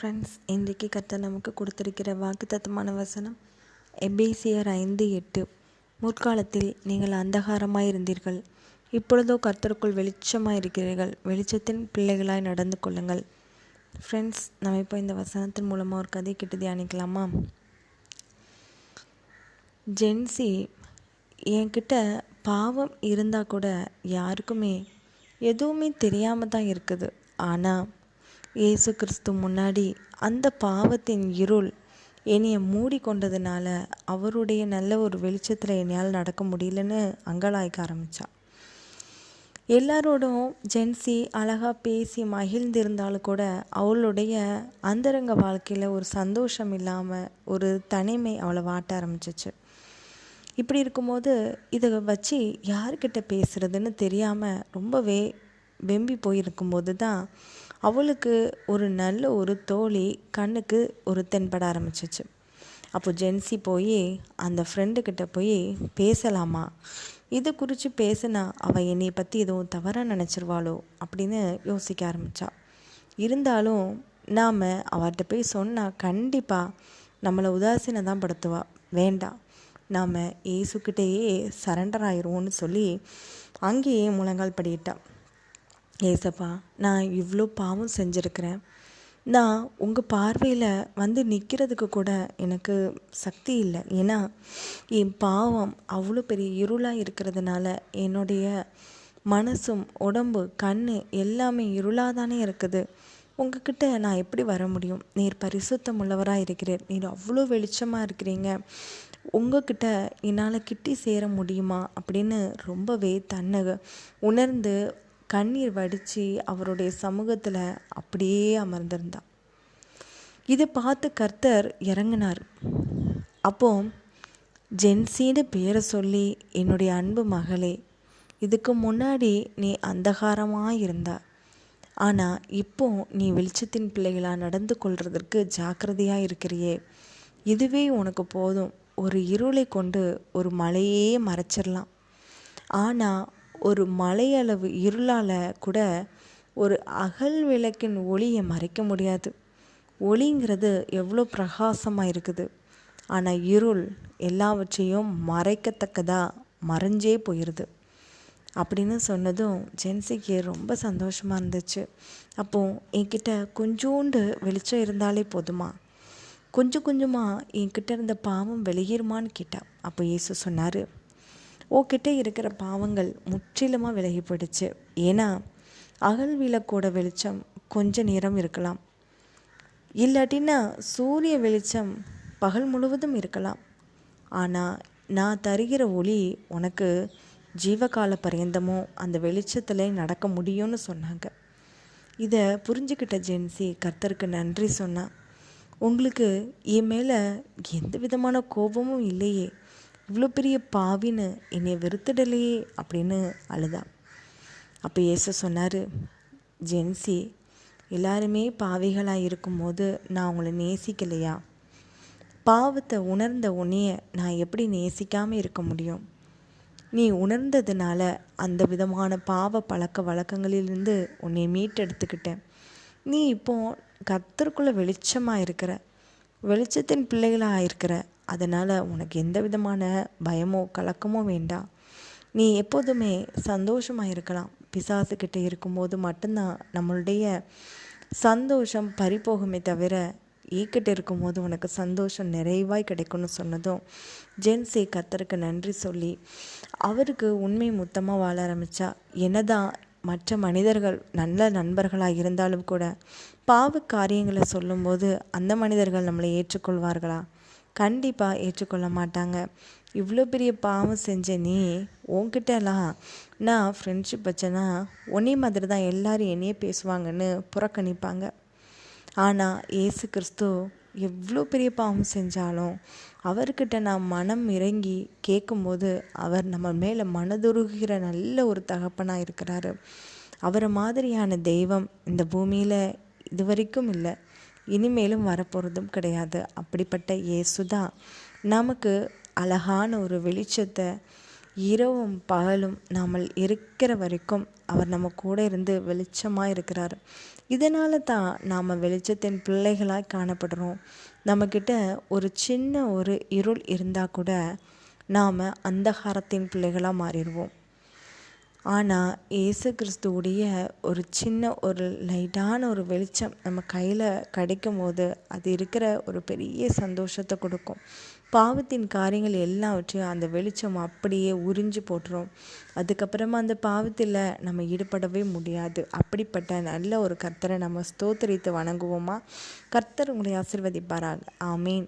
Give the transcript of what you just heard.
Friends இன்றைக்கு கர்த்தர் நமக்கு கொடுத்திருக்கிற வாக்குத்தத்தமான வசனம் எபேசியர் ஐந்து எட்டு. முற்காலத்தில் நீங்கள் அந்தகாரமாய் இருந்தீர்கள். இப்பொழுதோ கர்த்தருக்குள் வெளிச்சமாக இருக்கிறீர்கள். வெளிச்சத்தின் பிள்ளைகளாய் நடந்து கொள்ளுங்கள். ஃப்ரெண்ட்ஸ் நம்ம இப்போ இந்த வசனத்தின் மூலமாக ஒரு கதை கிட்ட தியானிக்கலாமா? ஜென்சி என்கிட்ட பாவம் இருந்தால் கூட யாருக்குமே எதுவுமே தெரியாமல் தான் இருக்குது. ஆனால் இயேசு கிறிஸ்து முன்னாடி அந்த பாவத்தின் இருள் என்னையை மூடி கொண்டதுனால அவருடைய நல்ல ஒரு வெளிச்சத்தில் என்னையால் நடக்க முடியலன்னு அங்கலாய்க்க ஆரம்பித்தா எல்லாரோடும் ஜென்சி அழகாக பேசி மகிழ்ந்திருந்தாலும் கூட அவளுடைய அந்தரங்க வாழ்க்கையில் ஒரு சந்தோஷம் இல்லாமல் ஒரு தனிமை அவளை வாட்ட ஆரம்பிச்சிச்சு. இப்படி இருக்கும்போது இதை வச்சு யார்கிட்ட பேசுகிறதுன்னு தெரியாமல் ரொம்பவே வெம்பி போயிருக்கும்போது தான் அவளுக்கு ஒரு நல்ல ஒரு தோழி கண்ணுக்கு ஒரு தென்பட ஆரம்பிச்சிச்சு. அப்போ ஜென்சி போய் அந்த ஃப்ரெண்டுக்கிட்ட போய் பேசலாமா? இதை குறித்து பேசினா அவள் என்னை பற்றி எதுவும் தவறாக நினச்சிருவாளோ அப்படின்னு யோசிக்க ஆரம்பித்தா இருந்தாலும் நாம் அவர்கிட்ட போய் சொன்னால் கண்டிப்பாக நம்மளை உதாசீனம் தான் படுத்துவா. வேண்டாம் நாம் ஏசுக்கிட்டேயே சரண்டர் ஆயிடுவோன்னு சொல்லி அங்கேயே முழங்கால் படியிட்டான் ஏசப்பா நான் இவ்வளோ பாவம் செஞ்சுருக்கிறேன். நான் உங்கள் பார்வையில் வந்து நிற்கிறதுக்கு கூட எனக்கு சக்தி இல்லை. ஏன்னா என் பாவம் அவ்வளோ பெரிய இருளாக இருக்கிறதுனால என்னுடைய மனசும் உடம்பு கண் எல்லாமே இருளாக தானே இருக்குது. உங்ககிட்ட நான் எப்படி வர முடியும்? நீர் பரிசுத்தம் உள்ளவராக இருக்கிறீர். நீர் அவ்வளோ வெளிச்சமாக இருக்கிறீங்க. உங்ககிட்ட என்னால் கிட்டி சேர முடியுமா? அப்படின்னு ரொம்பவே தன்னை உணர்ந்து கண்ணீர் வடித்து அவருடைய சமூகத்தில் அப்படியே அமர்ந்திருந்தா. இதை பார்த்து கர்த்தர் இறங்கினார். அப்போ ஜென்சின்னு பேரை சொல்லி என்னுடைய அன்பு மகளே இதுக்கு முன்னாடி நீ அந்தகாரமாக இருந்தா. ஆனால் இப்போ நீ வெளிச்சத்தின் பிள்ளைகளாக நடந்து கொள்றதற்கு ஜாக்கிரதையாக இருக்கிறியே. இதுவே உனக்கு போதும். ஒரு இருளை கொண்டு ஒரு மலையே மறைச்சிடலாம் ஆனால் ஒரு மலையளவு இருளால் கூட ஒரு அகல் விளக்கின் ஒளியை மறைக்க முடியாது. ஒளிங்கிறது எவ்வளோ பிரகாசமாக இருக்குது. ஆனால் இருள் எல்லாவற்றையும் மறைக்கத்தக்கதாக மறைஞ்சே போயிடுது அப்படின்னு சொன்னதும் ஜென்சிக்கு ரொம்ப சந்தோஷமாக இருந்துச்சு. அப்போது என்கிட்ட கொஞ்சோண்டு வெளிச்சம் இருந்தாலே போதுமா? கொஞ்சம் கொஞ்சமாக என்கிட்ட இருந்த பாவம் வெளியேறுமான்னு கேட்டா அப்போ இயேசு சொன்னார் உன்கிட்ட இருக்கிற பாவங்கள் முற்றிலுமாக விலகி போயிடுச்சு ஏன்னா அகல் விளக்கோட வெளிச்சம் கொஞ்ச நேரம் இருக்கலாம். இல்லாட்டின்னா சூரிய வெளிச்சம் பகல் முழுவதும் இருக்கலாம். ஆனால் நான் தருகிற ஒளி உனக்கு ஜீவகால பரியந்தமும் அந்த வெளிச்சத்தில் நடக்க முடியும்னு சொன்னாங்க. இதை புரிஞ்சுக்கிட்ட ஜென்சி கர்த்தருக்கு நன்றி சொன்னான் உங்களுக்கு என் மேலே எந்த விதமான கோபமும் இல்லையே. இவ்வளோ பெரிய பாவின்னு என்னை வெறுத்துடலையே அப்படின்னு அழுதா. அப்போ ஏச சொன்னார் ஜென்சி எல்லாருமே பாவிகளாக இருக்கும்போது நான் உங்களை நேசிக்கலையா? பாவத்தை உணர்ந்த உன்னைய நான் எப்படி நேசிக்காமல் இருக்க முடியும்? நீ உணர்ந்ததுனால அந்த விதமான பாவ பழக்க வழக்கங்களிலிருந்து உன்னை மீட்டெடுத்துக்கிட்டேன். நீ இப்போ கத்தருக்குள்ளே வெளிச்சமாக இருக்கிற வெளிச்சத்தின் பிள்ளைகளாக இருக்கிற அதனால் உனக்கு எந்த விதமான பயமோ கலக்கமோ வேண்டாம். நீ எப்போதுமே சந்தோஷமாக இருக்கலாம். பிசாசுக்கிட்ட இருக்கும்போது மட்டும்தான் நம்மளுடைய சந்தோஷம் பறிப்போகுமே தவிர ஈக்கிட்ட இருக்கும்போது உனக்கு சந்தோஷம் நிறைவாய் கிடைக்கும்னு சொன்னதும் ஜென்ஸே கத்தருக்கு நன்றி சொல்லி அவருக்கு உண்மை மொத்தமாக வாழ ஆரம்பித்தா என்னதான் மற்ற மனிதர்கள் நல்ல நண்பர்களாக இருந்தாலும் கூட பாவ காரியங்களை சொல்லும்போது அந்த மனிதர்கள் நம்மளை ஏற்றுக்கொள்வார்களா? கண்டிப்பாக ஏற்றுக்கொள்ள மாட்டாங்க. இவ்வளோ பெரிய பாவம் செஞ்ச நீ உன்கிட்டலாம் நான் ஃப்ரெண்ட்ஷிப் வச்சேன்னா ஒன்னே மாதிரி தான் எல்லோரும் என்னையே பேசுவாங்கன்னு புறக்கணிப்பாங்க. ஆனால் ஏசு கிறிஸ்து எவ்வளோ பெரிய பாவம் செஞ்சாலும் அவர்கிட்ட நான் மனம் இறங்கி கேட்கும்போது அவர் நம்ம மேலே மனதுருகிற நல்ல ஒரு தகப்பனாக இருக்கிறாரு. அவரை மாதிரியான தெய்வம் இந்த பூமியில் இது வரைக்கும் இல்லை. இனிமேலும் வரப்போகிறதும் கிடையாது. அப்படிப்பட்ட இயேசு தான் நமக்கு அழகான ஒரு வெளிச்சத்தை இரவும் பகலும் நாம் இருக்கிற வரைக்கும் அவர் நம்ம கூட இருந்து வெளிச்சமாக இருக்கிறார். இதனால தான் நாம் வெளிச்சத்தின் பிள்ளைகளாக காணப்படுறோம். நம்மக்கிட்ட ஒரு சின்ன ஒரு இருள் இருந்தால் கூட நாம் அந்தகாரத்தின் பிள்ளைகளாக மாறிடுவோம். ஆனால் ஏசு கிறிஸ்துவுடைய ஒரு சின்ன ஒரு லைட்டான ஒரு வெளிச்சம் நம்ம கையில் கிடைக்கும் போது அது இருக்கிற ஒரு பெரிய சந்தோஷத்தை கொடுக்கும். பாவத்தின் காரியங்கள் எல்லாவற்றையும் அந்த வெளிச்சம் அப்படியே உறிஞ்சு போட்டுரும். அதுக்கப்புறமா அந்த பாவத்தில் நம்ம ஈடுபடவே முடியாது. அப்படிப்பட்ட நல்ல ஒரு கர்த்தரை நம்ம ஸ்தோத்தரித்து வணங்குவோமா? கர்த்தர் உங்களை ஆசிர்வதிப்பாராக. ஆமீன்.